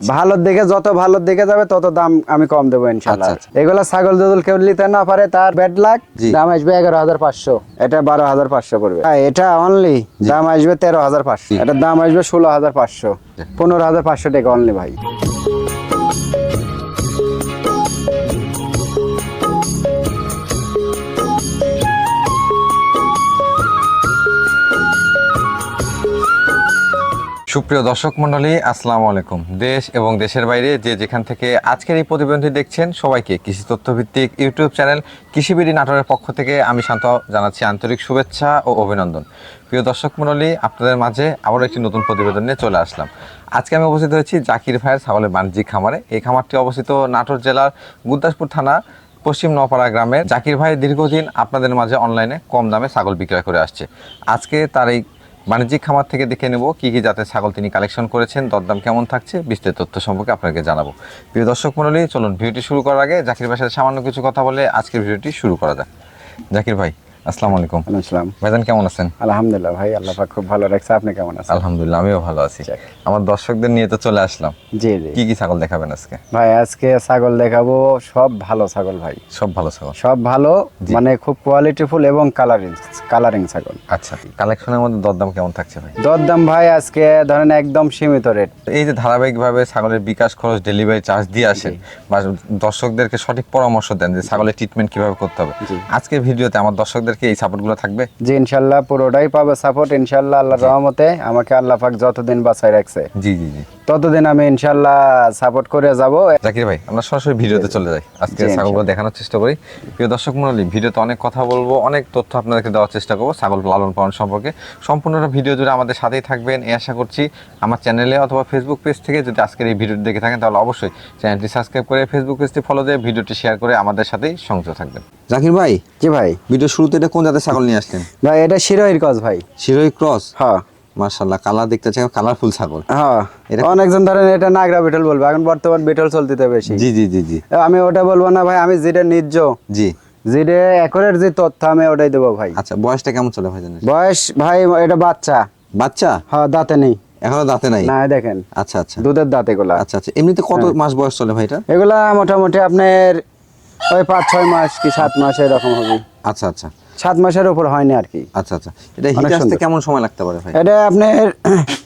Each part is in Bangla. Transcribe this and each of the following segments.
ভালোর দিকে যত ভালো দিকে যাবে তত দাম আমি কম দেবো ইনশাল্লাহ আচ্ছা, আচ্ছা। এগুলা ছাগল দুদুল কেউ নিতে না পারে তার ব্যাড লাখ দাম আসবে এগারো হাজার পাঁচশো। এটা বারো হাজার পাঁচশো পড়বে। আর এটা অনলি দাম আসবে তেরো হাজার পাঁচশো। এটার দাম আসবে ষোলো হাজার পাঁচশো। পনেরো হাজার পাঁচশো টাকা অনলি ভাই। সুপ্রিয় দর্শক মণ্ডলী, আসসালামু আলাইকুম। দেশ এবং দেশের বাইরে যে যেখান থেকে আজকের এই প্রতিবেদনটি দেখছেন, সবাইকে কৃষি তথ্য ভিত্তিক ইউটিউব চ্যানেল কৃষিবিড়ি নাটোরের পক্ষ থেকে আমি শান্ত জানাচ্ছি আন্তরিক শুভেচ্ছা ও অভিনন্দন। প্রিয় দর্শক মণ্ডলী, আপনাদের মাঝে আবারও একটি নতুন প্রতিবেদন নিয়ে চলে আসলাম। আজকে আমি অবস্থিত হয়েছি জাকির ভাইয়ের ছাগলের বাণিজ্যিক খামারে। এই খামারটি অবস্থিত নাটোর জেলার গুরদাসপুর থানা, পশ্চিম নপাড়া গ্রামের। জাকির ভাই দীর্ঘদিন আপনাদের মাঝে অনলাইনে কম দামে ছাগল বিক্রয় করে আসছে। আজকে তার এই বাণিজ্যিক খামার থেকে দেখে নেব কী কী জাতের ছাগল তিনি কালেকশন করেছেন, দরদাম কেমন থাকছে, বিস্তারিত তথ্য সম্পর্কে আপনাকে জানাব। প্রিয় দর্শক মণ্ডলী, চলুন ভিডিওটি শুরু করার আগে জাকির ভাইয়ের সাথে সামান্য কিছু কথা বলে আজকের ভিডিওটি শুরু করা যাক। জাকির ভাই আসসালামু আলাইকুম। আসসালাম। ভাইজান কেমন আছেন? আলহামদুলিল্লাহ ভাই আল্লাহ পাক খুব ভালো রাখছে। আপনি কেমন আছেন? আলহামদুলিল্লাহ আমিও ভালো আছি। আমার দর্শকদের নিয়ে তো চলে আসলাম। জি জি। কি কি ছাগল দেখাবেন আজকে? ভাই আজকে ছাগল দেখাবো সব ভালো ছাগল ভাই। সব ভালো ছাগল? সব ভালো মানে খুব কোয়ালিটিফুল এবং কালারিং কালারিং ছাগল। আচ্ছা কালেকশনের মধ্যে দরদাম কেমন থাকছে ভাই? দরদাম ভাই আজকে ধরেন একদম সীমিত রেট এই যে ধারাবাহিকভাবে ছাগলের বিকাশ খরচ ডেলিভারি চার্জ দিয়ে আসেন বা দর্শকদেরকে সঠিক পরামর্শ দেন যে ছাগলের ট্রিটমেন্ট কীভাবে করতে হবে। আজকে ভিডিওতে আমার দর্শকদেরকে এই সাপোর্টগুলো থাকবে? জি ইনশাল্লাহ পুরোটাই পাবে সাপোর্ট ইনশাল্লাহ আল্লাহর রহমতে আমাকে আল্লাহ পাক যতদিন বাঁচাই রাখছে। জি জি জি। ততদিন আমি ইনশাল্লাহ সাপোর্ট করে যাব। জাকির ভাই আমরা সরাসরি ভিডিওতে চলে যাই। আজকে ছাগলগুলো দেখানোর চেষ্টা করি। প্রিয় দর্শক মন্ডলী ভিডিওতে অনেক কথা বলব অনেক তথ্য আপনাদেরকে দেওয়ার চেষ্টা করব ছাগল লালন পালন সম্পর্কে। সম্পূর্ণটা ভিডিও জুড়ে আমাদের সাথেই থাকবেন এই আশা করছি আমার চ্যানেলে অথবা ফেসবুক পেজ থেকে যদি আজকের এই ভিডিওটি দেখে থাকেন তাহলে অবশ্যই চ্যানেলটি সাবস্ক্রাইব করে ফেসবুক পেজটি ফলো দিয়ে ভিডিওটি শেয়ার করে আমাদের সাথেই সংযুক্ত থাকবেন। জাকির ভাই জি ভাই। ভিডিও শুরুতে এটা কোন জাতের ছাগল নিয়ে আসলেন? ভাই এটা শিরোহির কজ ভাই। শিরোই ক্রস? হ্যাঁ। মার্শাল্লাহ কালার দেখতে চাই কালারফুল ছাগল। হ্যাঁ। অনেকজন ধরেন এটা নাগরা বিটল বলব এখন বর্তমান বিটল চলতিতে বেশি। জি জি জি জি। আমি ওটা বলব না ভাই আমি যেটা নির্জ জি। যেটা একরের যে তথ্য আমি ওটাই দেবো ভাই। আচ্ছা বয়সটা কেমন চলে ভাই জানেন বয়স ভাই এটা বাচ্চা। বাচ্চা? হ্যাঁ দাঁতে নেই। এখনও দাঁতে নাই? না দেখেন। আচ্ছা আচ্ছা। দুধের দাঁত এগুলা। আচ্ছা আচ্ছা। এমনিতে কত হ্যাঁ। মাস বয়স চলে ভাই এটা? এগুলা মোটামুটি আপনার ওই পাঁচ ছয় মাস কি সাত মাস এরকম হবে। আচ্ছা আচ্ছা। সাত মাসের উপর হয়নি আর কি। আচ্ছা আচ্ছা। এটা হিট আসতে কেমন সময় লাগতে পারে ভাই? এটা আপনার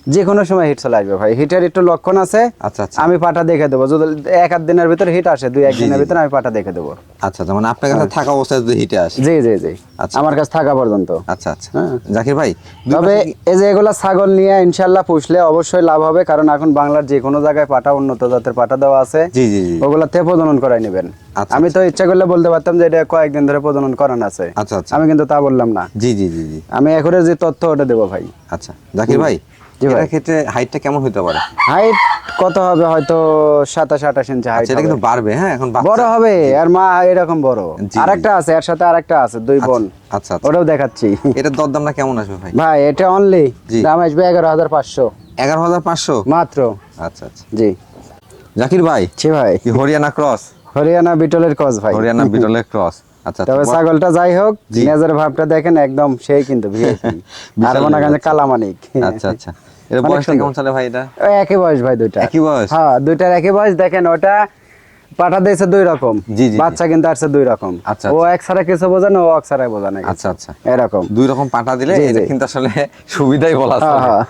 যে কোনো সময় হিট চলে আসবে ভাই। হিটের একটু লক্ষণ আছে আচ্ছা আচ্ছা। আমি পাটা দেখে দেবো। যদি এক আধ দিনের ভিতরে হিট আসে দুই এক দিনের। ভিতরে আমি পাটা দেখে দেবো। আচ্ছা আচ্ছা মানে আপনার কাছে থাকা অবস্থায় যদি হিটে আসে। জি জি জি। আচ্ছা। আমার কাছে থাকা পর্যন্ত। আচ্ছা আচ্ছা। হ্যাঁ। জাকির ভাই তবে এই যে এগুলা ছাগল নিয়ে ইনশাল্লাহ পুষলে অবশ্যই লাভ হবে কারণ এখন বাংলার যে কোনো জায়গায় পাটা উন্নত জাতের পাটা দেওয়া আছে। জি জি জি। ওগুলা তে প্রজনন করাই নেবেন। আচ্ছা, আমি তো ইচ্ছা করলে বলতে পারতাম যে এটা কয়েকদিন ধরে প্রজনন করানো আছে। আচ্ছা আচ্ছা। আমি কিন্তু তা বললাম না। জি জি জি জি। আমি এখরে যে তথ্য ওটা দেবো ভাই। আচ্ছা। জাকির ভাই। এটার ক্ষেত্রে হাইটটা কেমন হতে পারে? হাইট কত হবে? হয়তো সাতাশ আঠাশ ইঞ্চি হাইট আচ্ছা এটা কিন্তু বাড়বে হ্যাঁ এখন বড় হবে আর মা এরকম বড়। আরেকটা আছে এর সাথে আরেকটা আছে দুই বোন। আচ্ছা আচ্ছা। ওটাও দেখাচ্ছি। এটার দরদামটা কেমন আসবে ভাই? ভাই এটা অনলি দাম আসবে এগারো হাজার পাঁচশো। এগারো হাজার পাঁচশো? মাত্র। আচ্ছা আচ্ছা। জি। জাকির ভাই জি ভাই। হরিয়ানা ক্রস হরিয়ানা বিটলের কস ভাই। হরিয়ানা বিটলের ক্রস আচ্ছা তবে আচ্ছা ছাগলটা যাই হোক জি। ভাবটা দেখেন একদম সেই কিন্তু ভিআইপি আর মনে। কালামানিক। আচ্ছা আচ্ছা। এর অনেক কেমন চলে ভাই এটা? একই বয়স ভাই দুইটা। একই বয়স? হ্যাঁ দুইটার একই বয়স দেখেন ওটা পাঠা দিয়েছে দুই রকম জি, জি, জি। বাচ্চা কিন্তু আসছে দুই রকম। আচ্ছা, ও এক ছাড়া কিছু বোঝে না ও এক ছাড়া বোঝে না আচ্ছা আচ্ছা। এরকম। দুই রকম পাটা দিলে এটা কিন্তু আসলে সুবিধাই বলা হ্যাঁ, চলে হ্যাঁ।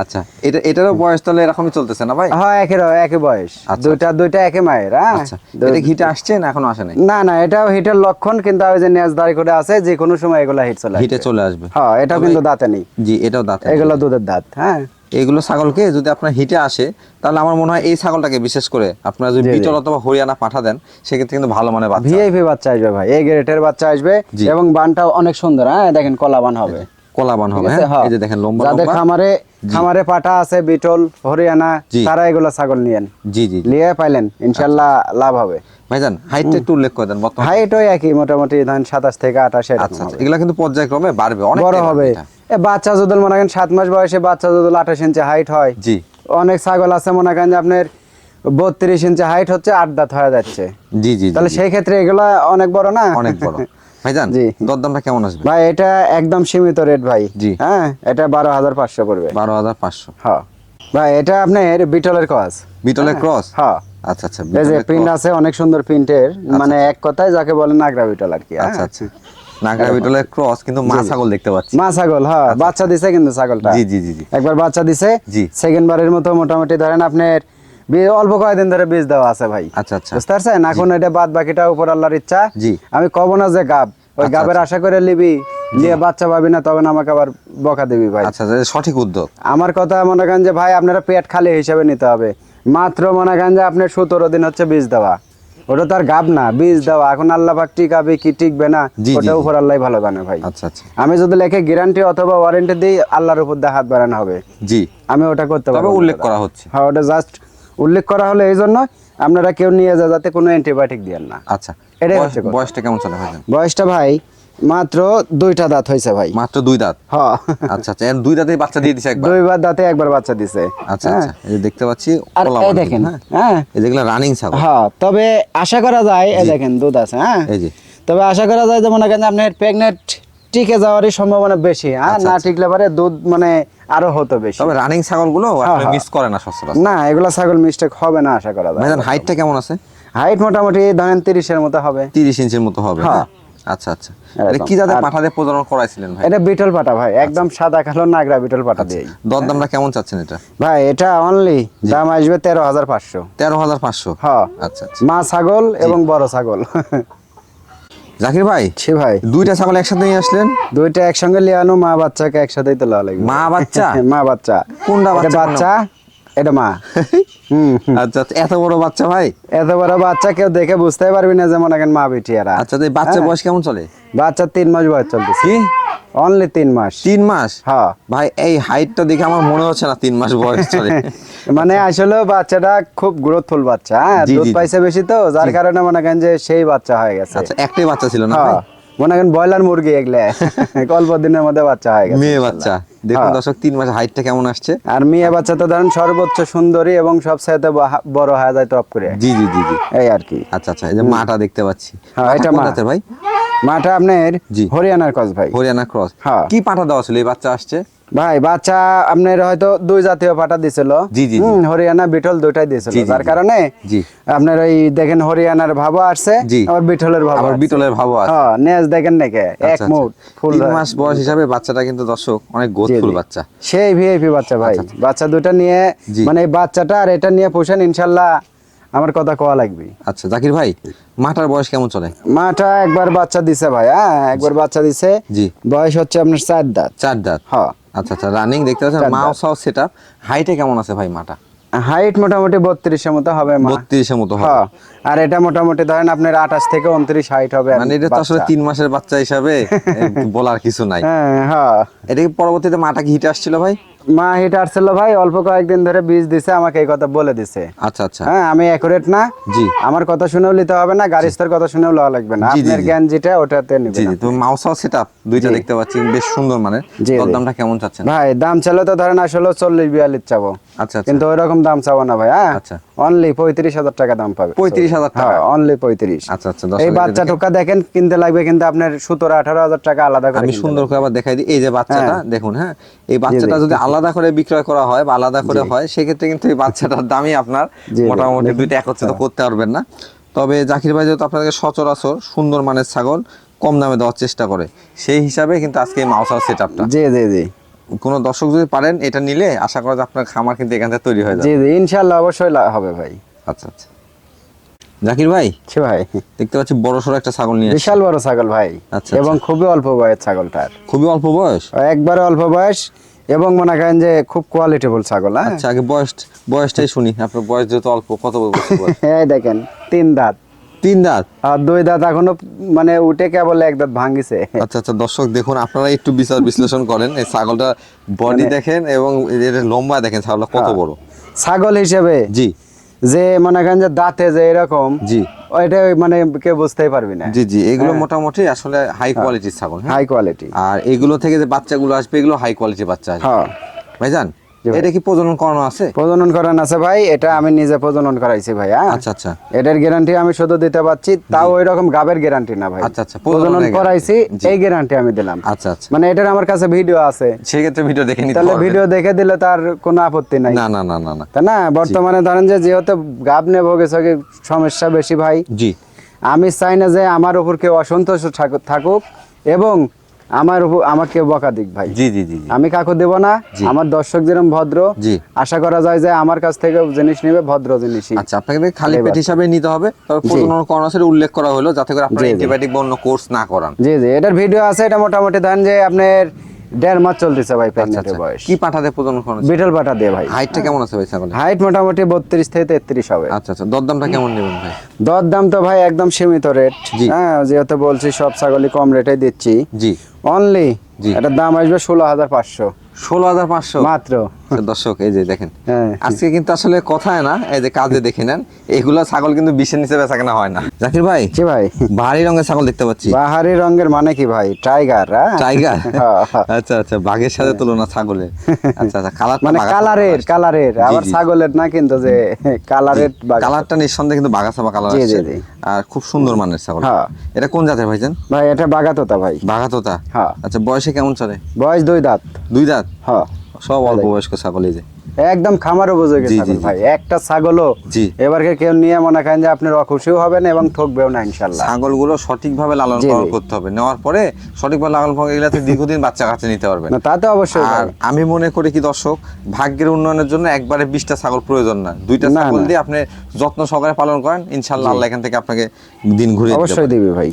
আচ্ছা এটা এটারও বয়স তাহলে এরকমই চলতেছে না ভাই? হ্যাঁ একই একই বয়স। আচ্ছা, দুইটা দুইটা একই মায়ের হ্যাঁ? আচ্ছা দুই- এটা হিটে আসছে না এখনও আসে নাই? না না এটাও হিটের লক্ষণ কিন্তু ওই যে নেজ দাঁড়ি করে আছে যে কোনো সময় এগুলা হিট চলে হিটে চলে আসবে। হ্যাঁ এটাও কিন্তু দাঁতে নেই। জি এটাও দাঁত এগুলো দুধের দাঁত হ্যাঁ? এগুলো ছাগলকে যদি আপনার হিটে আসে তাহলে আমার মনে হয় এই ছাগলটাকে বিশেষ করে আপনারা যদি। বিটল অথবা হরিয়ানা পাঠা দেন সেক্ষেত্রে কিন্তু ভালো মানে বাচ্চা। ভিআইপি বাচ্চা আসবে ভাই এই গ্রেটের বাচ্চা আসবে এবং বানটাও অনেক সুন্দর হ্যাঁ দেখেন কলা বান হবে কলাবান হবে? হ্যাঁ হ্যাঁ। এই যে দেখেন লম্বা যাদের খামারে খামারে পাটা আছে বিটল হরিয়ানা তারা এগুলো ছাগল নিয়েন। জি জি। নিয়ে পাইলেন ইনশাল্লাহ লাভ হবে। ভাইজান হাইটটা একটু উল্লেখ করে দেন বর্তমানে। হাইট ওই একই মোটামুটি ধরেন সাতাশ থেকে আঠাশ এরকম আচ্ছা আচ্ছা। এগুলা কিন্তু পর্যায়ক্রমে বাড়বে অনেক বড় হবে। বাচ্চা যদি মনে করেন সাত মাস বয়সে বাচ্চা যদি আঠাশ ইঞ্চি হাইট হয় জি। অনেক ছাগল আছে মনে করেন যে আপনার বত্রিশ ইঞ্চি হাইট হচ্ছে আট দাঁত হয়ে যাচ্ছে। জি জি তাহলে সেই ক্ষেত্রে এগুলা অনেক বড় না? অনেক বড়। ভাইজান জি। দরদামটা কেমন আসবে? ভাই এটা একদম সীমিত রেট ভাই। জি। হ্যাঁ এটা বারো হাজার পাঁচশো পড়বে। বারো হাজার পাঁচশো। হ্যাঁ ভাই এটা আপনার বিটলের কস বিটলের ক্রস হ্যাঁ আচ্ছা আচ্ছা এই যে প্রিন্ট আছে অনেক সুন্দর প্রিন্টের মানে এক কথায় যাকে বলে নাগরা বিটল আর কি হ্যাঁ? আচ্ছা আচ্ছা। নাগরা বিটলের ক্রস কিন্তু মা ছাগল দেখতে পাচ্ছি। মা ছাগল হ্যাঁ বাচ্চা দিছে কিন্তু ছাগলটা। জি জি জি একবার বাচ্চা দিছে জি। সেকেন্ড বারের মতো মোটামুটি ধরেন আপনার অল্প কয়েকদিন ধরে বীজ দেওয়া আছে ভাই। আচ্ছা আচ্ছা। বুঝতে পারছেন? এখন এটা বাদ বাকিটা উপর আল্লাহর ইচ্ছা। জি। আমি কব না যে গাব। ওই আচ্ছা, গাবের আশা করে নিবি নিয়ে বাচ্চা পাবি না তখন আমাকে আবার বকা দিবি ভাই। আচ্ছা আচ্ছা, সঠিক উদ্যোগ। আমার কথা মনে করেন যে ভাই আপনারা পেট খালি হিসাবে নিতে হবে। মাত্র মনে করেন যে আপনার সতেরো দিন হচ্ছে বীজ দেওয়া। ওটা তার গাব না বীজ দেওয়া এখন আল্লাহ পাক টিকাবে কি টিকবে না ওটা উপর আল্লাহ ভালো জানে ভাই। আচ্ছা আচ্ছা। আমি যদি লেখে গ্যারান্টি অথবা ওয়ারেন্টি দিই আল্লাহর উপর দিয়ে হাত বাড়ানো হবে। জি। আমি ওটা করতে পারব উল্লেখ করা হচ্ছে। হ্যাঁ ওটা জাস্ট উল্লেখ করা হলো এই জন্য আপনারা কেউ নিয়ে যা যাতে কোনো অ্যান্টিবায়োটিক দিয়েন না। আচ্ছা। এটাই হচ্ছে বয়সটা কেমন চলে ভাই? বয়সটা ভাই মাত্র দুইটা দাঁত হয়েছে ভাই। মাত্র দুই দাঁত? হ্যাঁ আচ্ছা আচ্ছা দুই দাঁতেই বাচ্চা দিয়ে দিছে একবার? দুইবার দাঁতে একবার বাচ্চা দিছে। আচ্ছা হ্যাঁ। আচ্ছা এই দেখতে পাচ্ছি আর এই দেখেন হ্যাঁ। হ্যাঁ। এই যেগুলো রানিং ছাগল। হ্যাঁ তবে আশা করা যায় এই দেখেন দুধ আছে হ্যাঁ। এই যে। তবে আশা করা যায় যে মনে করেন আপনার প্রেগনেন্ট টিকে যাওয়ারই সম্ভাবনা বেশি হ্যাঁ আচ্ছা, না টিকলে পারে দুধ মানে আরও হতো বেশি। তবে রানিং ছাগলগুলো হ্যাঁ। মিস করে না সচরাচর। না এগুলা ছাগল মিস্টেক হবে না আশা করা যায়। ভাইজান হাইটটা কেমন আছে? হাইট মোটামুটি ধরেন তিরিশের মতো হবে। তিরিশ ইঞ্চের মতো হবে হ্যাঁ। আচ্ছা আচ্ছা। এটা কি জাতের আর- পাঠাতে প্রজনন করাইছিলেন ভাই? এটা বিটল পাটা ভাই একদম সাদা কালো নাগরা বিটল পাটা দিয়েই। দরদামটা কেমন চাচ্ছেন এটা? ভাই এটা অনলি দাম আসবে তেরো হাজার পাঁচশো। তেরো হাজার পাঁচশো? হ্যাঁ আচ্ছা আচ্ছা। মা ছাগল এবং বড় ছাগল। জাকির ভাই ছি ভাই। দুইটা ছাগল একসাথে নিয়ে আসলেন? দুইটা একসঙ্গে লিয়ানো মা বাচ্চাকে একসাথেই তো লাগবে। মা বাচ্চা? মা বাচ্চা। কোনটা বাচ্চা? এটা মা। আচ্ছা আচ্ছা, এত বড় বাচ্চা ভাই? এত বড় বাচ্চা কেউ দেখে বুঝতে পারবি না যেমন এখন মা বেটি এরা আচ্ছা তো এই বাচ্চার বয়স কেমন চলে? বাচ্চার তিন মাস বয়স চলতেছে। কি? অনলি তিন মাস। তিন মাস? হ্যাঁ। ভাই এই হাইটটা দেখে আমার মনে হচ্ছে না তিন মাস বয়স চলে। মানে আসলে বাচ্চাটা খুব গ্রোথফুল বাচ্চা হ্যাঁ? দুধ। পাইছে বেশি তো যার কারণে মনে করেন যে সেই বাচ্চা হয়ে গেছে। আচ্ছা একটাই বাচ্চা ছিল না হ্যাঁ। ভাই? মনে করেন ব্রয়লার মুরগি এগুলা অল্প দিনের মধ্যে বাচ্চা হয়ে গেছে মেয়ে বাচ্চা। দেখুন হ্যাঁ। দর্শক তিন মাস হাইটটা কেমন আসছে? আর মেয়ে বাচ্চা তো ধরেন সর্বোচ্চ সুন্দরী এবং সবচাইতে বা- বড় হয়ে যায় টপ করে। জি জি জি জি। এই আর কি। আচ্ছা আচ্ছা এই যে মাটা দেখতে পাচ্ছি। হ্যাঁ, এটা মাটাতে ভাই? মাটা আপনার। হরিয়ানার ক্রস ভাই। হরিয়ানা ক্রস হ্যাঁ। কি পাঠা দেওয়া ছিল? এই বাচ্চা আসছে? ভাই বাচ্চা আপনার হয়তো দুই জাতীয় পাটা দিছিল। জি, জি, জি। হরিয়ানা বিটল দুইটাই দিছিল। জি। কারণে আপনার ওই দেখেন হরিয়ানার ভাবও আসছে। আবার বিটলের ভাবও আবার। বিটলের ভাবও আছে হ্যাঁ নেজ দেখেন নাকি? এক আচ্ছা, আচ্ছা। মুঠ ফুল মাস বয়স হিসাবে বাচ্চাটা কিন্তু দর্শক অনেক গোথফুল বাচ্চা। সেই ভিআইপি বাচ্চা ভাই। বাচ্চা দুটা নিয়ে মানে এই বাচ্চাটা আর এটা নিয়ে পোষেন ইনশাল্লাহ আমার কথা কোয়া লাগবে। আচ্ছা জাকির ভাই মাটার বয়স কেমন চলে? মাটা একবার বাচ্চা দিছে ভাই হ্যাঁ একবার বাচ্চা দিছে। জি। বয়স হচ্ছে আপনার চার দাঁত। চার দাঁত। হ্যাঁ। আচ্ছা আচ্ছা রানিং দেখতে পাচ্ছেন মাও সাও সেট আপ হাইটে কেমন আছে ভাই মাটা? হাইট মোটামুটি বত্রিশের মতো হবে মা। বত্রিশের মতো হবে। হ্যাঁ আর এটা মোটামুটি ধরেন আপনার আঠাশ থেকে উনত্রিশ হাইট হবে মানে এটা তো আসলে তিন মাসের বাচ্চা হিসাবে বলার কিছু নাই। হ্যাঁ হ্যাঁ। এটা কি পরবর্তীতে মাটা কি হিটে আসছিল ভাই? মা হিট আসছিল ভাই অল্প কয়েকদিন ধরে বীজ দিছে আমাকে এই কথা বলে দিছে। আচ্ছা আচ্ছা। হ্যাঁ আমি অ্যাকুরেট না। জি। আমার কথা শুনেও নিতে হবে না গাড়িস্তর কথা শুনেও লওয়া লাগবে না। আপনার জ্ঞান যেটা ওটাতে নিবে জি তুমি মাউস সেটআপ দুইটা দেখতে পাচ্ছি বেশ সুন্দর মানে। দামটা কেমন চাচ্ছেন? ভাই দাম চাইলে তো ধরেন আসলে চল্লিশ বিয়াল্লিশ চাবো। আচ্ছা আচ্ছা। কিন্তু ওই রকম দাম চাবো না ভাই হ্যাঁ। আচ্ছা। অনলি পঁয়ত্রিশ হাজার টাকা দাম পাবে। 35,000 টাকা? হ্যাঁ অনলি পঁয়ত্রিশ। আচ্ছা আচ্ছা এই বাচ্চা। টোকা দেখেন কিনতে লাগবে কিন্তু আপনার সতেরো আঠারো হাজার টাকা আলাদা করে আমি সুন্দর করে আবার দেখাই দিই। এই যে বাচ্চাটা দেখুন হ্যাঁ? এই বাচ্চাটা যদি আলাদা করে বিক্রয় করা হয় বা আলাদা করে হয় সেক্ষেত্রে কিন্তু এই বাচ্চাটার দামই আপনার। মোটামুটি দুইটা একত্রিত করতে পারবেন না। তবে জাকির ভাই যেহেতু আপনাদেরকে সচরাচর সুন্দর মানের ছাগল কম দামে দেওয়ার চেষ্টা করে সেই হিসাবে কিন্তু আজকে এই মাউসার সেট আপটা জি জি জি। কোনো দর্শক যদি পারেন এটা নিলে আশা করা যায় আপনার খামার কিন্তু এখান থেকে তৈরি হয়ে যাবে। জি জি ইনশাল্লাহ অবশ্যই হবে ভাই। আচ্ছা আচ্ছা। জাকির ভাই ছি ভাই। দেখতে পাচ্ছি বড় সড়ো একটা ছাগল নিয়ে। বিশাল বড় ছাগল ভাই আচ্ছা, এবং খুবই অল্প বয়স ছাগলটার। খুবই অল্প বয়স? একবারে অল্প বয়স এবং মনে করেন যে খুব কোয়ালিটেবল ছাগল হ্যাঁ? আচ্ছা আগে বয়স বয়সটাই শুনি আপনার বয়স যেহেতু অল্প কত বয়স? এই দেখেন তিন দাঁত। তিন দাঁত? আর দুই দাঁত এখনও মানে উঠে কেবল এক দাঁত ভাঙ্গিছে আচ্ছা আচ্ছা দর্শক দেখুন আপনারা একটু বিচার বিশ্লেষণ করেন। এই ছাগলটা বডি দেখেন এবং এর লম্বা দেখেন ছাগলটা কত হ্যাঁ। বড়? ছাগল হিসেবে? জি। যে মনে করেন যে দাঁতে যে এরকম জি। ওইটা মানে কেউ বুঝতেই পারবি না। জি জি এগুলো হ্যাঁ। মোটামুটি আসলে হাই কোয়ালিটির ছাগল হ্যাঁ? হাই কোয়ালিটি আর এগুলো থেকে যে বাচ্চাগুলো আসবে এগুলো হাই কোয়ালিটির বাচ্চা আসবে। হ্যাঁ। ভাইজান এটা কি প্রজনন করানো আছে? প্রজনন করান আছে ভাই এটা আমি নিজে প্রজনন করাইছি ভাই হ্যাঁ? আচ্ছা আচ্ছা। এটার গ্যারান্টি আমি শুধু দিতে পারছি তাও ওই রকম গাবের গ্যারান্টি না ভাই। আচ্ছা, আচ্ছা, প্রজনন করাইছি এই গ্যারান্টি আমি দিলাম। আচ্ছা আচ্ছা। মানে এটার আমার কাছে ভিডিও আছে। ভিডিও দেখে নিতে তাহলে ভিডিও দেখে দিলে তার কোনো আপত্তি নাই। না না না না না। তাই না? বর্তমানে ধরেন যে যেহেতু গাব নেব গেছে সমস্যা বেশি ভাই জি। আমি চাই না যে আমার উপর কেউ অসন্তোষ থাকু- থাকুক এবং আমার উপর আমাকে বকা দিক ভাই। জি জি জি। আমি কাকু দেব না আমার দর্শক যেরকম ভদ্র জি। আশা করা যায় যে আমার কাছ থেকে জিনিস নেবে ভদ্র জিনিসই। আচ্ছা আপনাকে খালি পেট হিসাবে নিতে হবে। তবে প্রজনন করানো উল্লেখ করা হলো যাতে করে আপনারা। অ্যান্টিবায়োটিক বা অন্য কোর্স না করান। জি জি এটার ভিডিও আছে এটা মোটামুটি ধরেন যে আপনার দেড় মাস চলতেছে ভাই আচ্ছা প্রেগনেন্টের আচ্ছা। বয়স। কি পাঠাতে প্রজনন করানো বিটল পাটা দিয়ে ভাই। হাইটটা কেমন আছে ভাই ছাগলের? হাইট মোটামুটি বত্রিশ থেকে তেত্রিশ হবে। আচ্ছা আচ্ছা। দরদামটা কেমন নেবেন ভাই? দর দাম তো ভাই একদম সীমিত রেট হ্যাঁ যেহেতু বলছি সব ছাগলই কম রেটে দিচ্ছি। জি। অনলি। এটার দাম আসবে ষোলো হাজার পাঁচশো। ষোলো হাজার পাঁচশো। মাত্র। দর্শক এই যে দেখেন। হ্যাঁ আজকে কিন্তু আসলে কথায় না এই যে কাজে দেখে নেন এগুলো ছাগল কিন্তু বিশের নিচে বেচা কেনা হয় না। জাকির ভাই জি ভাই। ভারী রঙের ছাগল দেখতে পাচ্ছি। বাহারি রঙের মানে কি ভাই? টাইগার হ্যাঁ? টাইগার? হ্যাঁ। আচ্ছা আচ্ছা বাঘের সাথে তুলনা ছাগলের। আচ্ছা আচ্ছা কালার মানে কালারের কালারের। আবার ছাগলের না কিন্তু যে কালারের বাঘ। কালারটা নিঃসন্দেহে কিন্তু বাঘাসাবা কালার জি, জি, আছে আর খুব সুন্দর মানের ছাগল। এটা কোন জাতের ভাইজান? ভাই এটা বাগাতোতা ভাই। বাঘাতোতা হ্যাঁ। আচ্ছা বয়সে কেমন চলে? বয়স দুই দাঁত। দুই দাঁত? হ্যাঁ। সব অল্প বয়স্ক যে। একদম খামার উপযোগী ছাগল ভাই। একটা ছাগলও। এবারকে কেউ নিয়ে মনে করেন যে অখুশিও হবেন এবং ঠকবেও না ইনশাল্লাহ। ছাগলগুলো সঠিকভাবে লালন পালন করতে হবে। নেওয়ার পরে সঠিকভাবে লালন পালন দীর্ঘদিন বাচ্চা কাছে নিতে পারবেন না। তা তো অবশ্যই আর আমি মনে করি কি দর্শক ভাগ্যের উন্নয়নের জন্য একবারে বিশটা ছাগল প্রয়োজন না। দুইটা ছাগল দিয়ে আপনি যত্ন সহকারে পালন করেন ইনশাল্লাহ আল্লাহ এখান থেকে আপনাকে দিন ঘুরে অবশ্যই দিবি ভাই।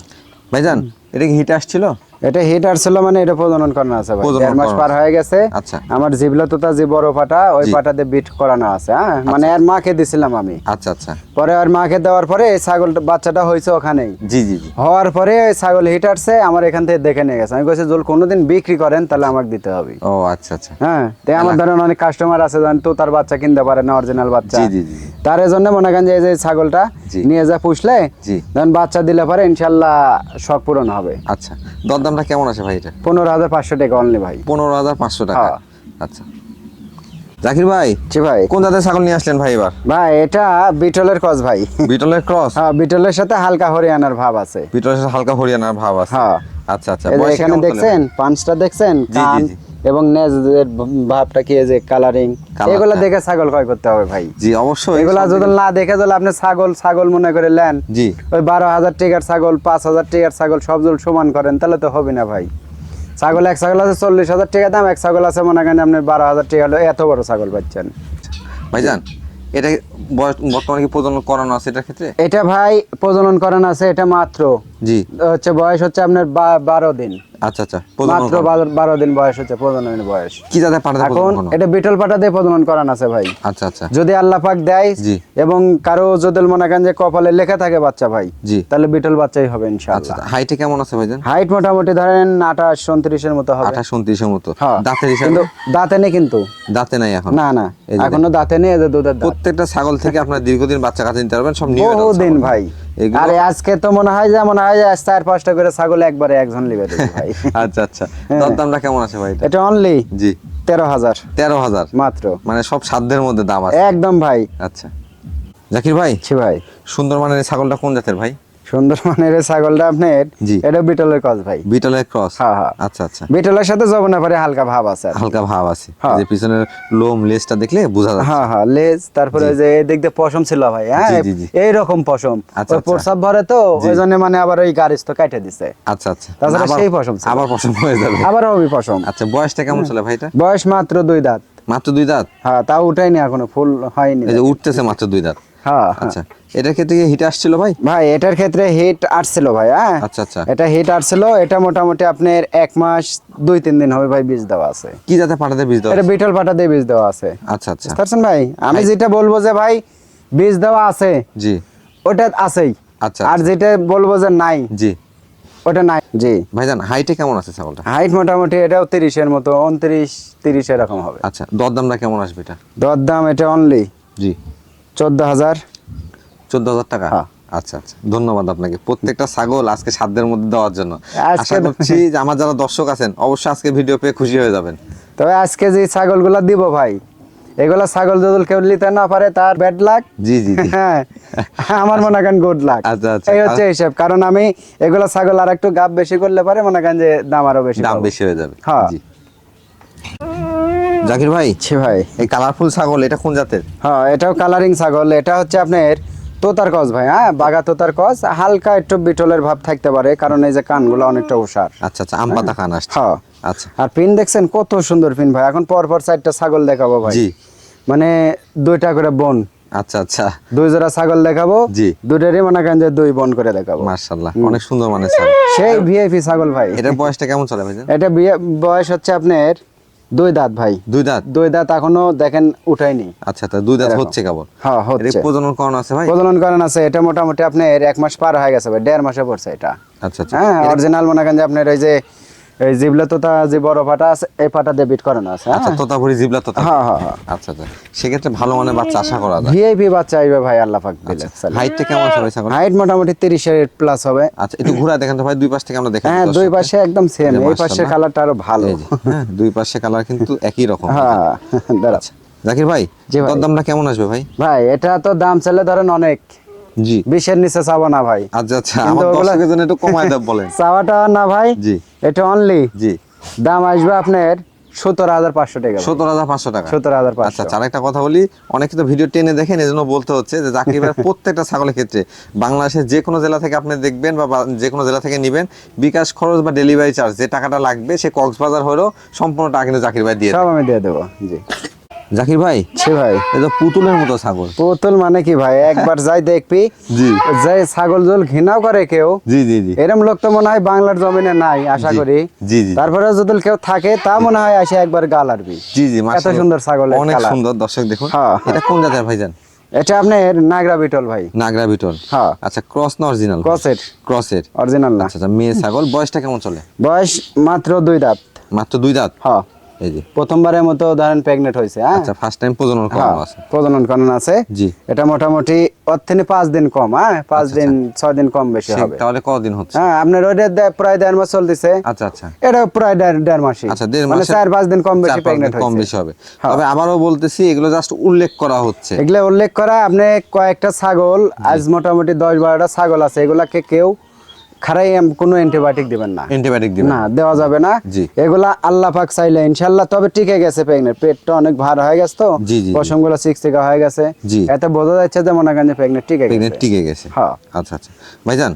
ভাইজান এটা কি হিট আসছিল? এটা হিট আসছিল মানে এটা প্রজনন করানো আছে ভাই। দেড় মাস পার হয়ে গেছে। আচ্ছা। আমার জিবলা তোতা যে বড় পাটা ওই। পাটাতে বিট করানো আছে হ্যাঁ? মানে এর মাকে দিছিলাম আমি। আচ্ছা আচ্ছা। পরে আর মাকে দেওয়ার পরে এই ছাগলটা বাচ্চাটা হয়েছে ওখানেই। জি জি হওয়ার পরে ওই ছাগল হিট আসছে আমার এখান থেকে দেখে নিয়ে গেছে। আমি কইছি জল কোনোদিন বিক্রি করেন তাহলে আমাকে দিতে হবে। ও আচ্ছা আচ্ছা। হ্যাঁ তাই আমার ধরেন অনেক কাস্টমার আছে জান তো তার বাচ্চা কিনতে পারে না অরিজিনাল বাচ্চা। জি, জি, জি। তার জন্য মনে করেন যে এই যে ছাগলটা নিয়ে যা পুষলে জি। ধরেন বাচ্চা দিলে পরে ইনশাল্লাহ শখ পূরণ হবে। আচ্ছা। দরদামটা কেমন আছে ভাই এটা? পনেরো হাজার পাঁচশো টাকা অনলি ভাই। পনেরো হাজার পাঁচশো টাকা। হ্যাঁ। আচ্ছা। জাকির ভাই জি ভাই। কোন জাতের ছাগল নিয়ে আসলেন ভাই এবার? ভাই এটা বিটলের কস ভাই। বিটলের ক্রস হ্যাঁ বিটলের সাথে হালকা হরিয়ানার ভাব আছে। বিটলের সাথে হালকা হরিয়ানার ভাব আছে। হ্যাঁ। আচ্ছা আচ্ছা। এখানে দেখছেন পাঁচটা দেখছেন কান এবং নেজের ভাবটা কি যে কালারিং। এগুলো দেখে ছাগল ক্রয় করতে হবে ভাই। জি অবশ্যই। এগুলা যদি না দেখে যদি আপনি ছাগল ছাগল মনে করে নেন। জি। ওই বারো হাজার টিকার ছাগল পাঁচ হাজার টিকার ছাগল সব সমান করেন তাহলে তো হবে না ভাই। ছাগল এক ছাগল আছে চল্লিশ হাজার টাকা দাম এক ছাগল আছে মনে করেন আপনি বারো হাজার টাকা হলো এত বড় ছাগল পাচ্ছেন। ভাইজান এটা বয়স বর্তমানে কি প্রজনন করানো আছে এটার ক্ষেত্রে? এটা ভাই প্রজনন করানো আছে এটা মাত্র। জি। হচ্ছে বয়স হচ্ছে আপনার বারো দিন। আচ্ছা আচ্ছা মাত্র বারো- দিন বয়স হচ্ছে প্রজননের বয়স। কি জাতে এখন এটা বিটল পাটা দিয়ে প্রজনন করানো আছে ভাই। আচ্ছা আচ্ছা। যদি আল্লাহ পাক দেয় এবং কারও যদি মনে করেন যে কপালে লেখা থাকে বাচ্চা ভাই জি। তাহলে বিটল বাচ্চাই হবে আচ্ছা ইনশাআল্লাহ হাইটে কেমন আছে ভাইজান? হাইট মোটামুটি ধরেন আঠাশ উনত্রিশের মতো হবে। আঠাশ উনত্রিশের মতো। হ্যাঁ। দাঁতের কিন্তু দাঁতে নেই কিন্তু। দাঁতে নাই এখন? না না। এখনও দাঁতে নেই এদের দুধের প্রত্যেকটা ছাগল থেকে আপনার দীর্ঘদিন বাচ্চা কাছে নিতে পারবেন সব নিউ বহুদিন ভাই। আরে আজকে তো মনে হয় যে মনে হয় যে আজ চার পাঁচটা করে ছাগল একবারে একজন লিবে ভাই। আচ্ছা আচ্ছা। দামটা কেমন আছে ভাই এটা? অনলি জি। তেরো হাজার। তেরো হাজার? মাত্র। মানে সব সাধ্যের মধ্যে দাম আছে? একদম ভাই। আচ্ছা। জাকির ভাই ভাই। সুন্দর মানের ছাগলটা কোন জাতের ভাই? সুন্দরবনের ছাগলটা আপনার। এটা বিটলের কস ভাই। বিটলের ক্রস হ্যাঁ, হ্যাঁ। আচ্ছা আচ্ছা। বিটলের সাথে জবনা পারে হালকা ভাব আছে হালকা ভাব আছে। হ্যাঁ। যে পিছনের লোম লেজটা দেখলে বোঝা যাচ্ছে। হ্যাঁ হ্যাঁ লেজ তারপরে যে দিয়ে পশম ছিল ভাই হ্যাঁ? জি। এইরকম পশম। আচ্ছা, আচ্ছা। প্রসাব ভরে তো ওই জন্য মানে আবার ওই গাড়িস তো কাটে দিছে। আচ্ছা আচ্ছা। তাছাড়া সেই পশম আবার পশম হয়ে যাবে। আবার হবে পশম। আচ্ছা বয়সটা কেমন চলে ভাই এটা? বয়স মাত্র দুই দাঁত। মাত্র দুই দাঁত? হ্যাঁ তাও উঠাইনি এখনও ফুল হয়নি এই যে উঠতেছে মাত্র দুই দাঁত। হ্যাঁ হ্যাঁ। আচ্ছা। এটার ক্ষেত্রে হিট আসছিল ভাই? ভাই এটার ক্ষেত্রে হিট আসছিল ভাই হ্যাঁ? আচ্ছা আচ্ছা। এটা হিট আসছিল এটা মোটামুটি আপনার এক মাস দুই তিন দিন হবে ভাই বীজ দেওয়া আছে। কি যাতে পাঠাতে বীজ দেওয়া এটা বিটল পাটা দিয়ে বীজ দেওয়া আছে। আচ্ছা আচ্ছা। পারছেন ভাই? আমি যেটা বলব যে ভাই বীজ দেওয়া আছে জি। ওটা আছেই। আচ্ছা আর যেটা বলব যে নাই জি। ওটা নাই জি। ভাইজান হাইটে কেমন আছে ছাগলটা? হাইট মোটামুটি এটাও তিরিশের মতো উনত্রিশ তিরিশ এরকম হবে। আচ্ছা দরদামটা কেমন আসবে এটা? দর দাম এটা অনলি জি। চোদ্দ হাজার। চোদ্দ হাজার টাকা? হ্যাঁ। আচ্ছা আচ্ছা। ধন্যবাদ আপনাকে। প্রত্যেকটা ছাগল আজকে সাধ্যের মধ্যে দেওয়ার জন্য। আশা করছি যে আমার যারা দর্শক আছেন অবশ্যই আজকে ভিডিও পেয়ে খুশি হয়ে যাবেন। তবে আজকে যে ছাগলগুলা দিব ভাই এগুলা ছাগল কেউ নিতে না পারে তার ব্যাড লাক জি জি। হ্যাঁ আমার মনে করেন গুড লাক আচ্ছা, আচ্ছা। এই হচ্ছে হিসাব কারণ আমি এগুলা ছাগল আর একটু গাব বেশি করলে পারে মনে করেন যে দাম আরও বেশি দাম বেশি হয়ে যাবে। হ্যাঁ। জি। জাকির ভাই ছি ভাই। এই কালারফুল ছাগল এটা কোন জাতের? হ্যাঁ এটাও কালারিং ছাগল এটা হচ্ছে আপনার তোতার কস ভাই হ্যাঁ? বাগা তোতার কস হালকা একটু বিটলের ভাব থাকতে পারে কারণ এই যে কানগুলো অনেকটা উষার আচ্ছা আচ্ছা আম পাতা খান আসছে। হ্যাঁ। আচ্ছা। আর পিন দেখছেন কত সুন্দর পিন ভাই এখন পর পর চারটা ছাগল দেখাবো ভাই। জি। মানে দুইটা করে বোন। আচ্ছা আচ্ছা। দুই জোড়া ছাগল দেখাবো জি। দুটারই মনে করেন যে দুই বোন করে দেখাবো। মার্শাল্লাহ অনেক সুন্দর মানে ছাগল। সেই ভিআইপি ছাগল ভাই। এটার বয়সটা কেমন চলে ভাই? এটা বয়স হচ্ছে আপনার দুই দাঁত ভাই। দুই দাঁত? দুই দাঁত এখনও দেখেন উঠাইনি আচ্ছা তা দুই দাঁত হচ্ছে কেবল? হ্যাঁ হচ্ছে। প্রজনন করণ আছে ভাই? প্রজনন করণ আছে এটা মোটামুটি আপনার এক মাস পার হয়ে গেছে ভাই দেড় মাসে পড়ছে এটা। আচ্ছা আচ্ছা। হ্যাঁ অরিজিনাল মনে করেন যে আপনার ওই যে এই জিবলা তোতা যে বড় পাটা আছে এই পাটা দিয়ে বিট করানো আছে আচ্ছা তোতাপুরি জিবলা তোতা। হ্যাঁ হ্যাঁ হ্যাঁ। আচ্ছা আচ্ছা। সেক্ষেত্রে ভালো মানে বাচ্চা আশা করা যায়। ভিআইপি বাচ্চা আইবে ভাই আল্লাহ পাক দিলে। হাইটটা কেমন ছাগল? হাইট মোটামুটি তিরিশের প্লাস হবে। আচ্ছা একটু ঘুরা দেখেন তো ভাই দুই পাশ থেকে আমরা দেখেন হ্যাঁ দুই পাশে একদম সেম এই পাশের কালারটা আরও ভালো। হ্যাঁ দুই পাশে কালার কিন্তু একই রকম। হ্যাঁ দাঁড়া জাকির ভাই দামটা কেমন আসবে ভাই? ভাই এটা তো দাম চাইলে ধরেন অনেক। জি। বিশের নিচে চাবো না ভাই। আচ্ছা আচ্ছা আমার দর্শকের জন্য একটু কমায় দেব বলেন। চাওয়াটা না ভাই জি। এটা অনলি জি। দাম আসবে আপনার সতেরো হাজার পাঁচশো টাকা। সতেরো হাজার পাঁচশো টাকা। সতেরো হাজার আচ্ছা আচ্ছা কথা বলি অনেকে তো ভিডিও টেনে দেখেন এজন্য বলতে হচ্ছে যে প্রত্যেকটা ছাগলের ক্ষেত্রে বাংলাদেশের যে কোনো জেলা থেকে আপনি দেখবেন বা বা- যে কোনো জেলা থেকে নেবেন বিকাশ খরচ বা ডেলিভারি চার্জ যে টাকাটা লাগবে সে কক্সবাজার হলেও সম্পূর্ণ টাকা কিন্তু জাকির ভাই দিয়ে সব আমি দিয়ে দেবো জি। জাকির ভাই? ছি ভাই। এ তো পুতুলের মতো ছাগল। পুতুল মানে কি ভাই? একবার যাই দেখবি জি। যাই ছাগল জল ঘৃণাও করে কেউ জি জি জি। এরম লোক তো মনে হয় বাংলার জমিনে নাই আশা করি। জি, জি। তারপরে যদি কেউ থাকে তা মনে হয় আসে একবার গাল আরবি। জি জি এত সুন্দর ছাগল অনেক সুন্দর। দর্শক দেখুন হ্যাঁ। এটা কোন জাতের ভাইজান? এটা আপনার নাগরা বিটল ভাই। নাগরা বিটল। হ্যাঁ। আচ্ছা ক্রস না অরিজিনাল? ক্রসের। ক্রসের। অরিজিনাল না। আচ্ছা আচ্ছা মেয়ে ছাগল। বয়সটা কেমন চলে? বয়স মাত্র দুই দাঁত। মাত্র দুই দাঁত? হ্যাঁ। এই যে। প্রথমবারের মতো ধরেন প্রেগনেন্ট হয়েছে হ্যাঁ? আচ্ছা ফার্স্ট টাইম প্রজনন হ্যাঁ, করানো আছে। প্রজনন করানো আছে। জি। এটা মোটামুটি ওর থেকে পাঁচ দিন কম হ্যাঁ? পাঁচ আচ্ছা, দিন ছয় দিন কম বেশি হবে। তাহলে কতদিন হচ্ছে? হ্যাঁ আপনার ওইটা প্রায় দেড় মাস চলতেছে। আচ্ছা আচ্ছা। এটা প্রায় দেড় দেড় আচ্ছা দেড় মানে মাসে চার পাঁচ দিন কম বেশি প্রেগনেন্ট কম বেশি হবে। হ্যাঁ। তবে আবারও বলতেছি এগুলো জাস্ট উল্লেখ করা হচ্ছে। এগুলো উল্লেখ করা আপনি কয়েকটা ছাগল আজ মোটামুটি দশ বারোটা ছাগল আছে এগুলাকে কেউ খারাই কোনো অ্যান্টিবায়োটিক দিবেন না। অ্যান্টিবায়োটিক দিবেন। না দেওয়া যাবে না। জি। এগুলা আল্লাহ পাক চাইলে ইনশাল্লাহ তবে টিকে গেছে প্রেগনেন্ট পেটটা অনেক ভার হয়ে গেছে তো। জি, জি, জি। পশমগুলো হয়ে গেছে। জি। এতে বোঝা যাচ্ছে যে মনে করেন প্রেগনেন্ট টিকে গেছে। টিকে গেছে। হ্যাঁ। আচ্ছা আচ্ছা। ভাইজান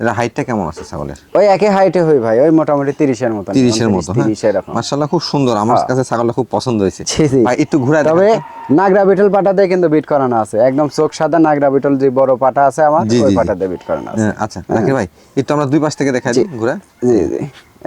এটা হাইটটা কেমন আছে ছাগলের? ওই একই হাইটে হই ভাই ওই মোটামুটি তিরিশের মতো তিরিশের মতো হ্যাঁ? মার্শাল্লাহ খুব সুন্দর। আমার হ্যাঁ। কাছে ছাগলটা খুব পছন্দ হয়েছে। ভাই একটু ঘুরে তবে নাগরা বিটল পাটাতে কিন্তু বিট করানো আছে। একদম চোখ সাদা নাগরা বিটল যে বড় পাটা আছে আমার ওই। পাটাতে বিট করানো আছে। আচ্ছা জাকির ভাই একটু আমরা দুই পাশ থেকে দেখাই দিই ঘুরে। জি জি।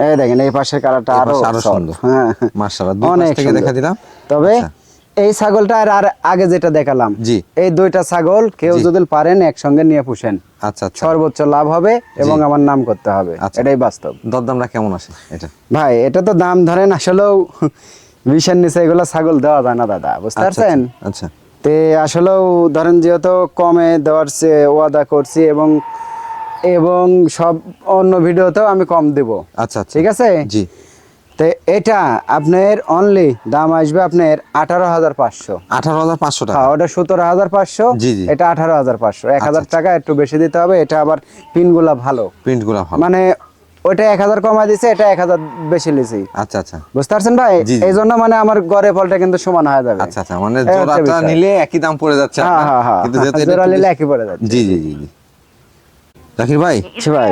এই দেখেন এই পাশের কালারটা আরও আরও সুন্দর। হ্যাঁ। মার্শাল্লাহ দুই পাশ থেকে দেখা দিলাম। তবে আচ্ছা। এই ছাগলটা আর আগে যেটা দেখালাম জি। এই দুইটা ছাগল কেউ যদি পারেন একসঙ্গে নিয়ে পুষেন। আচ্ছা আচ্ছা। সর্বোচ্চ লাভ হবে এবং আমার নাম করতে হবে। আচ্ছা। এটাই বাস্তব। দরদামটা কেমন আছে এটা? ভাই এটা তো দাম ধরেন আসলেও বিশের নিচে এগুলো ছাগল দেওয়া যায় না দাদা বুঝতে আচ্ছা, পারছেন আচ্ছা তে আসলেও ধরেন যেহেতু কমে দেওয়ার ওয়াদা করছি এবং এবং সব অন্য ভিডিওতেও আমি কম দেব। আচ্ছা। ঠিক আছে? জি। তো এটা আপনার অনলি দাম আসবে আপনার আঠারো হাজার পাঁচশো। আঠারো হাজার পাঁচশো টাকা। হ্যাঁ ওটা সতেরো হাজার পাঁচশো জি, জি। এটা আঠারো হাজার পাঁচশো। এক হাজার আচ্ছা, টাকা একটু বেশি দিতে হবে এটা আবার পিনগুলা ভালো। প্রিন্টগুলা ভালো। মানে ওটা এক হাজার কমা দিছে এটা এক হাজার বেশি লিছি। আচ্ছা আচ্ছা। বুঝতে পারছেন ভাই। এই জন্য মানে আমার গড়ে ফলটা কিন্তু সমান হয়ে যাবে। আচ্ছা আচ্ছা। মানে জোড়াটা নিলে একই দাম পড়ে যাচ্ছে হ্যাঁ। হ্যাঁ হ্যাঁ। এটা জোড়া নিলে একই পড়ে যাচ্ছে। জি জি জি। জাকির ভাই? ছি ভাই।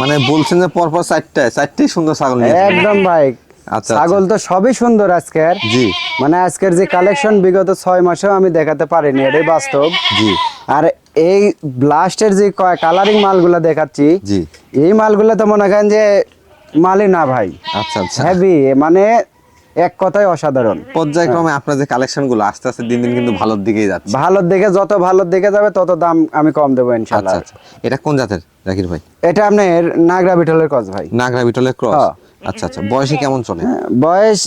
মানে বলছেন যে পরপর চারটায় চারটেই সুন্দর ছাগল নিয়ে একদম ভাই। আচ্ছা, ছাগল তো সবই সুন্দর আজকের। জি। মানে আজকের যে কালেকশন বিগত ছয় মাসেও আমি দেখাতে পারিনি এটাই বাস্তব। জি। আর এই ব্লাস্টের যে কালারিং মালগুলা দেখাচ্ছি জি। এই মালগুলো তো মনে করেন যে মালই না ভাই। আচ্ছা আচ্ছা। হেভি মানে এক কথায় অসাধারণ। পর্যায়ক্রমে আপনার যে কালেকশনগুলো আস্তে আস্তে দিন দিন কিন্তু ভালোর দিকেই যাচ্ছে। ভালোর দিকে যত ভালোর দিকে যাবে তত দাম আমি কম দেবো ইনশাল্লাহ আচ্ছা আচ্ছা। এটা কোন জাতের জাকির ভাই? এটা আপনার নাগরা বিঠলের কস ভাই। নাগরা বিটলের ক্রস? হ্যাঁ। আচ্ছা আচ্ছা। বয়সে কেমন চলে? হ্যাঁ, বয়স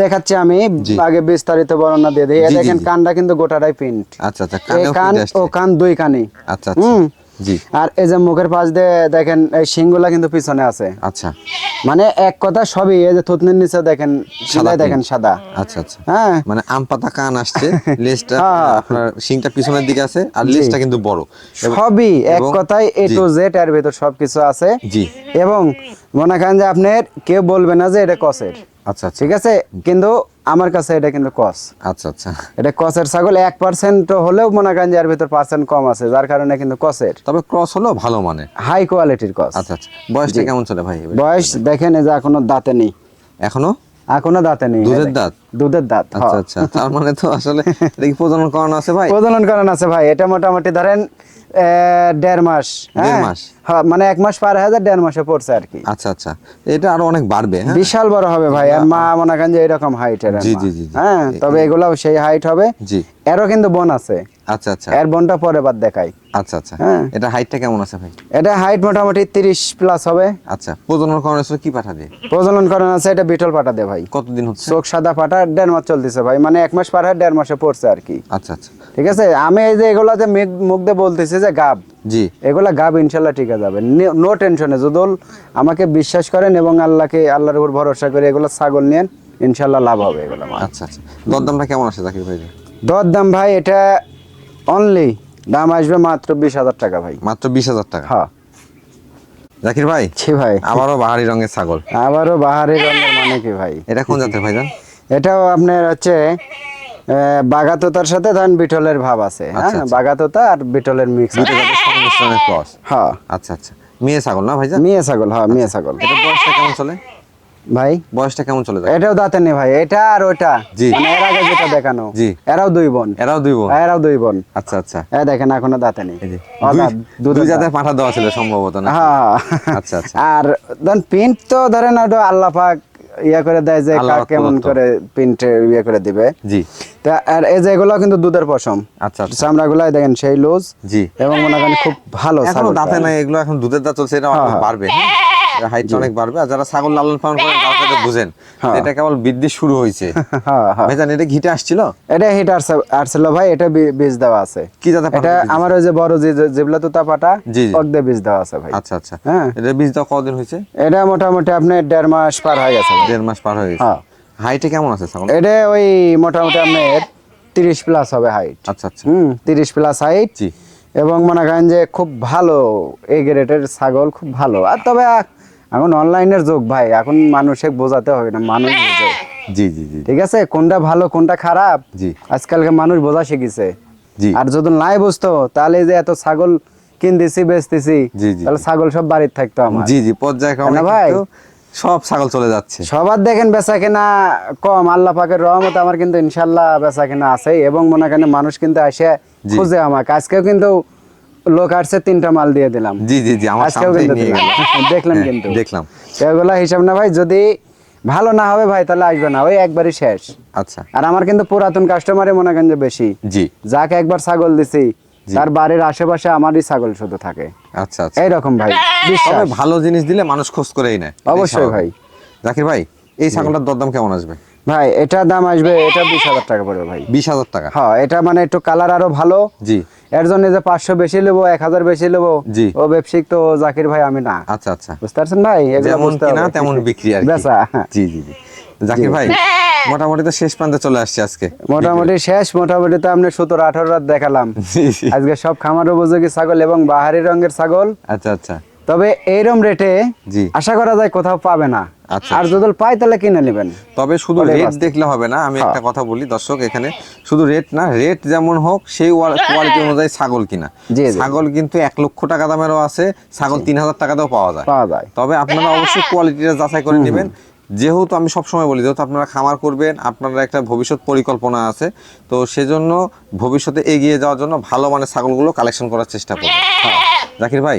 দেখাচ্ছি আমি। আগে বিস্তারিত বর্ণনা দিয়ে দিই। দেখেন কানটা কিন্তু গোটাটাই প্রিন্ট আচ্ছা আচ্ছা। কান ও কান দুই কানি আচ্ছা আচ্ছা। জি। আর এই যে মুখের পাশ দিয়ে দেখেন এই শিংগুলা কিন্তু পিছনে আছে। আচ্ছা। মানে এক কথা সবই এই যে থুতনির নিচে দেখেন সাদা দেখেন সাদা। আচ্ছা আচ্ছা। হ্যাঁ। মানে আম পাতা কান আসছে লেজটা হ্যাঁ। আপনার শিংটা পিছনের দিকে আছে আর লেজটা কিন্তু বড়। সবই এক কথায় এ টু জেড এর ভিতর সবকিছু আছে। জি। এবং মনে করেন যে আপনার কেউ বলবে না যে এটা কসের। আচ্ছা আচ্ছা। ঠিক আছে? কিন্তু আমার কাছে এটা কিন্তু কস। আচ্ছা আচ্ছা। এটা কসের ছাগল এক পার্সেন্ট হলেও মনে করেন যে এর ভিতর পার্সেন্ট কম আছে যার কারণে কিন্তু কসের। তবে ক্রস হলো ভালো মানে। হাই কোয়ালিটির কস। আচ্ছা আচ্ছা। বয়সটা কেমন চলে ভাই? বয়স দেখেন যে এখনও দাঁতে নেই। এখনও? এখনও দাঁতে নেই। দুধের দাঁত? দুধের দাঁত আচ্ছা। আচ্ছা। তার মানে তো আসলে প্রজনন করানো আছে ভাই? প্রজনন করান আছে ভাই। এটা মোটামুটি ধরেন দেড় মাস হ্যাঁ? মাস? হ্যাঁ মানে এক মাস পার হাজার দেড় মাসে পড়ছে আর কি। আচ্ছা আচ্ছা। এটা আরও অনেক বাড়বে হ্যাঁ? বিশাল বড় হবে ভাই আর মা মনে করেন যে এরকম হাইটের জি, জি, জি। হ্যাঁ তবে এগুলাও সেই হাইট হবে। জি। এরও কিন্তু বোন আছে। আচ্ছা আচ্ছা। এর বোনটা পরে বাদ দেখাই। আচ্ছা আচ্ছা। হ্যাঁ। এটা হাইটটা কেমন আছে ভাই? এটা হাইট মোটামুটি তিরিশ প্লাস হবে। আচ্ছা প্রজনন করানো আছে কি পাঠা দিয়ে? প্রজনন করান আছে এটা বিটল পাটা দে ভাই। কতদিন হচ্ছে? চোখ সাদা পাটা দেড় মাস চলতেছে ভাই। মানে এক মাস পার হয় দেড় মাসে পড়ছে আর কি। আচ্ছা আচ্ছা। ঠিক আছে? আমি এই যে এগুলা যে মুখ দিয়ে বলতেছি যে গাব জি। এগুলা গাব ইনশাল্লাহ ঠিক যাবে। নো টেনশনে যদুল আমাকে বিশ্বাস করেন এবং আল্লাহকে আল্লাহর উপর ভরসা করে এগুলো ছাগল নেন ইনশাল্লাহ লাভ হবে এগুলো আচ্ছা আচ্ছা। দরদামটা কেমন আছে জাকির ভাই দর দাম ভাই এটা অনলি দাম আসবে মাত্র বিশ হাজার টাকা ভাই। মাত্র বিশ হাজার টাকা? হ্যাঁ। জাকির ভাই ছি ভাই। আবারও বাহারি রঙের ছাগল। আবারও বাহারি রঙের মানে কি ভাই? এটা কোন জাতের ভাইজান? এটাও আপনার হচ্ছে বাগাতোতার সাথে ধরেন বিটলের ভাব আছে হ্যাঁ? আচ্ছা, আচ্ছা। বাগাতোতা আর বিটলের মিক্স সংমিশ্রণের ক্রস হ্যাঁ। আচ্ছা আচ্ছা। মেয়ে ছাগল না ভাইজান? মেয়ে ছাগল হ্যাঁ মেয়ে ছাগল। এটা বয়সটা কেমন চলে? ভাই? বয়সটা কেমন চলে যায় এটাও দাঁতে নেই ভাই এটা আর ওটা। জি। মানে এর আগে যেটা দেখানো জি। এরাও দুই বোন। এরাও দুই বোন। এরাও দুই বোন। আচ্ছা আচ্ছা। এ দেখেন এখনও দাঁতে নেই। দুই-। জাতের পাঠা দেওয়া ছিল সম্ভবত না হ্যাঁ। আচ্ছা আচ্ছা। আর প্রিন্ট তো ধরেন ওটা আল্লাহ পাক ইয়া করে দেয় যে কেমন করে প্রিন্ট ইয়ে করে দিবে। জি। তা আর এই যে এগুলো কিন্তু দুধের পশম। আচ্ছা আচ্ছা। চামড়া গুলাই দেখেন সেই লুজ জি। এবং মনে করেন খুব ভালো এখনও। দাঁতে নাই এগুলো এখন দুধের দাঁত চলছে এটা অনেক বাড়বে। হাইট অনেক বাড়বে। আর যারা ছাগল লালন পালন করেন তারা বুঝেন। হ্যাঁ। এটা কেবল বৃদ্ধি শুরু হয়েছে। হ্যাঁ হ্যাঁ। ভাইজান এটা ঘিটে আসছিল? এটা হিট আসছিল ভাই এটা বীজ দেওয়া আছে। কি জাতের এটা আমার ওই যে বড় যে যেগুলো তো পাটা জি, জি। অর্ধে বীজ দেওয়া আছে ভাই। আচ্ছা আচ্ছা। হ্যাঁ। এটা বীজ দেওয়া কতদিন হয়েছে? এটা মোটামুটি আপনার দেড় মাস পার হয়ে গেছে দেড় মাস পার হয়ে গেছে। হাইটে কেমন আছে ছাগল? এটা ওই মোটামুটি আপনার তিরিশ প্লাস হবে হাইট আচ্ছা আচ্ছা। হুম তিরিশ প্লাস হাইট এবং মনে করেন যে খুব ভালো এই গ্রেডের ছাগল খুব ভালো। আর তবে এখন অনলাইনের যুগ ভাই এখন মানুষে বোঝাতে হবে না মানুষ বোঝে। জি জি জি। ঠিক আছে? কোনটা ভালো কোনটা খারাপ? জি। আজকালকে মানুষ বোঝা শিখেছে। জি। আর যদি নাই বুঝতো তাহলে যে এত ছাগল কিনতেছি বেচতেছি জি, জি। তাহলে ছাগল সব বাড়ির থাকতো আমার। জি জি পর্যায়ক্রমে না ভাই? সব ছাগল চলে যাচ্ছে। সবার দেখেন বেচা কেনা কম আল্লাহ পাকের রহমত আমার কিন্তু ইনশাল্লাহ বেচা কেনা আছে এবং মনে করেন মানুষ কিন্তু আসে। খুঁজে আমাকে। আজকেও কিন্তু লোক আসছে তিনটা মাল দিয়ে দিলাম। জি জি জি আমার কিন্তু নিয়ে। গেল দেখলেন হ্যাঁ, কিন্তু। দেখলাম। এগুলা হিসাব না ভাই যদি ভালো না হবে ভাই তাহলে আসবে না। ওই একবারই শেষ। আচ্ছা। আর আমার কিন্তু পুরাতন কাস্টমারে মনে করেন যে বেশি। জি। যাকে একবার ছাগল দিছি তার বাড়ির আশেপাশে আমারই ছাগল শুধু থাকে। আচ্ছা আচ্ছা। এইরকম ভাই তবে ভালো জিনিস দিলে মানুষ খোঁজ করেই নেয়। অবশ্যই ভাই। জাকির ভাই এই ছাগলটার দরদাম কেমন আসবে? ভাই এটা দাম আসবে এটা বিশ হাজার টাকা পড়বে ভাই। বিশ হাজার টাকা? হ্যাঁ এটা মানে একটু কালার আরও ভালো। জি। এর জন্য যে পাঁচশো বেশি নেব এক হাজার বেশি নেব জি। ও ব্যবসায়িক তো জাকির ভাই আমি না। আচ্ছা আচ্ছা। বুঝতে পারছেন ভাই? যেমন কিনা তেমন বিক্রি আর বেচা। হ্যাঁ। জি জি জি। জাকির ভাই মোটামুটি তো শেষ প্রান্তে চলে আসছে আজকে। মোটামুটি শেষ মোটামুটি তো আপনি সতেরো আঠারো রাত দেখালাম। আজকে সব খামার উপযোগী ছাগল এবং বাহারি রঙের ছাগল। আচ্ছা আচ্ছা। তবে এইরকম রেটে জি। আশা করা যায় কোথাও পাবে না। আচ্ছা। আর যদি পাই তাহলে কিনে নেবেন। তবে শুধু রেট দেখলে হবে না আমি একটা হ্যাঁ। কথা বলি দর্শক এখানে শুধু রেট না রেট যেমন হোক সেই কোয়ালিটি অনুযায়ী ছাগল কিনা। ছাগল কিন্তু এক লক্ষ টাকা দামেরও আছে ছাগল তিন হাজার টাকাতেও পাওয়া যায়। পাওয়া যায়। তবে আপনারা অবশ্যই কোয়ালিটিটা যাচাই করে নেবেন। যেহেতু আমি সবসময় বলি যেহেতু আপনারা খামার করবেন আপনারা একটা ভবিষ্যৎ পরিকল্পনা আছে তো সেজন্য ভবিষ্যতে এগিয়ে যাওয়ার জন্য ভালো মানের ছাগলগুলো কালেকশন করার চেষ্টা করবেন। জাকির ভাই।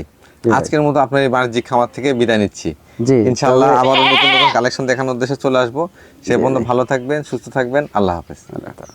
আজকের মতো আপনার এই বাণিজ্যিক খামার থেকে বিদায় নিচ্ছি। ইনশাল্লাহ ইনশাআল্লাহ আবার নতুন নতুন কালেকশন দেখানোর উদ্দেশ্যে চলে আসব। সে পর্যন্ত ভালো থাকবেন সুস্থ থাকবেন। আল্লাহ হাফেজ। আল্লাহ হাফেজ।